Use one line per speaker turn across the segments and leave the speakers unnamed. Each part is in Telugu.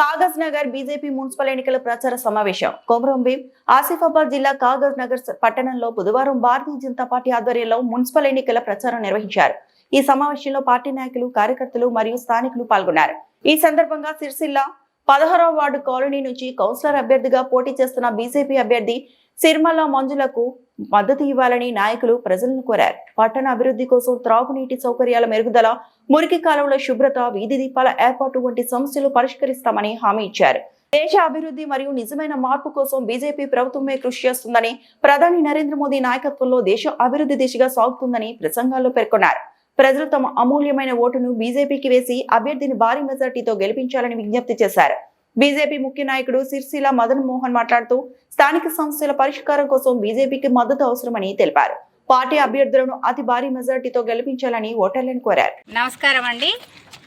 కాగజ్ నగర్ బీజేపీ మున్సిపల్ ఎన్నికల ప్రచార సమావేశం. కొమరం భీం ఆసిఫాబాద్ జిల్లా కాగజ్ నగర్ పట్టణంలో బుధవారం భారతీయ జనతా పార్టీ ఆధ్వర్యంలో మున్సిపల్ ఎన్నికల ప్రచారం నిర్వహించారు. ఈ సమావేశంలో పార్టీ నాయకులు కార్యకర్తలు మరియు స్థానికులు పాల్గొన్నారు. ఈ సందర్భంగా సిరిసిల్ల పదహారవ వార్డు కాలనీ నుంచి కౌన్సిలర్ అభ్యర్థిగా పోటీ చేస్తున్న బీజేపీ అభ్యర్థి సిరిమల్ల మంజులకు మద్దతు ఇవ్వాలని నాయకులు ప్రజలను కోరారు. పట్టణ అభివృద్ధి కోసం త్రాగునీటి సౌకర్యాల మెరుగుదల మురికి కాలువల శుభ్రత వీధి దీపాల ఏర్పాటు వంటి సమస్యలు పరిష్కరిస్తామని హామీ ఇచ్చారు. దేశ అభివృద్ధి మరియు నిజమైన మార్పు కోసం బీజేపీ ప్రభుత్వమే కృషి చేస్తుందని ప్రధాని నరేంద్ర మోదీ నాయకత్వంలో దేశం అభివృద్ధి దిశగా సాగుతుందని ప్రసంగాల్లో పేర్కొన్నారు. ప్రజలు తమ అమూల్యమైన ఓటును బీజేపీకి వేసి అభ్యర్థిని భారీ మెజార్టీతో గెలిపించాలని విజ్ఞప్తి చేశారు. బీజేపీ ముఖ్య నాయకుడు సిర్సిల మదన్ మోహన్ మాట్లాడుతూ స్థానిక సమస్యల పరిష్కారం కోసం బీజేపీకి మద్దతు అవసరమని తెలిపారు. పార్టీ అభ్యర్థులను అతి భారీ మెజార్టీతో గెలిపించాలని ఓటర్లను కోరారు.
నమస్కారం అండి.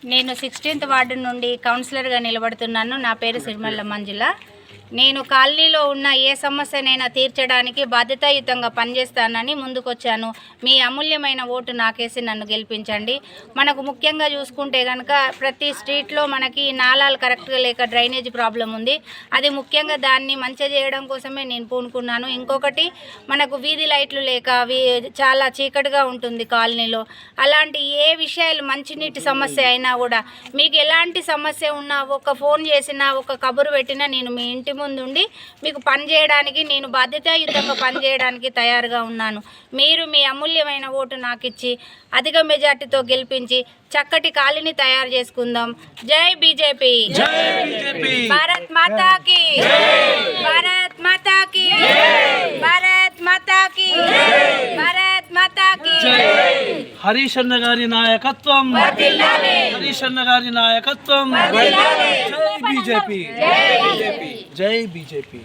నేను సిక్స్టీన్త్ వార్డు నుండి కౌన్సిలర్గా నిలబడుతున్నాను. నా పేరు సిరిమల్ల మంజుల. నేను కాలనీలో ఉన్న ఏ సమస్యనైనా తీర్చడానికి బాధ్యతాయుతంగా పనిచేస్తానని ముందుకొచ్చాను. మీ అమూల్యమైన ఓటు నాకేసి నన్ను గెలిపించండి. మనకు ముఖ్యంగా చూసుకుంటే కనుక ప్రతి స్ట్రీట్లో మనకి నాలాలు కరెక్ట్గా లేక డ్రైనేజ్ ప్రాబ్లం ఉంది. అది ముఖ్యంగా దాన్ని మంచిగా చేయడం కోసమే నేను పూనుకున్నాను. ఇంకొకటి మనకు వీధి లైట్లు లేక అవి చాలా చీకటిగా ఉంటుంది కాలనీలో. అలాంటి ఏ విషయాలు మంచినీటి సమస్య అయినా కూడా మీకు ఎలాంటి సమస్య ఉన్నా ఒక ఫోన్ చేసినా ఒక కబురు పెట్టినా నేను మీ ఇంటి ముందు ఉండి మీకు పని చేయడానికి నేను బాధ్యతాయుతంగా పని చేయడానికి తయారుగా ఉన్నాను. మీరు మీ అమూల్యమైన ఓటు నాకు ఇచ్చి అధిక మెజార్టీతో గెలిపించి చక్కటి కాలనీ తయారు చేసుకుందాం. జై బీజేపీ. భారత్ మాతాకి. భారత్ మాతాకి. భారత్ మాతాకి. భారత్ మాతాకి.
హరీష్ అన్న గారి నాయకత్వం. హరీష్ అన్న గారి నాయకత్వం. జై బీజేపీ. జై బీజేపీ.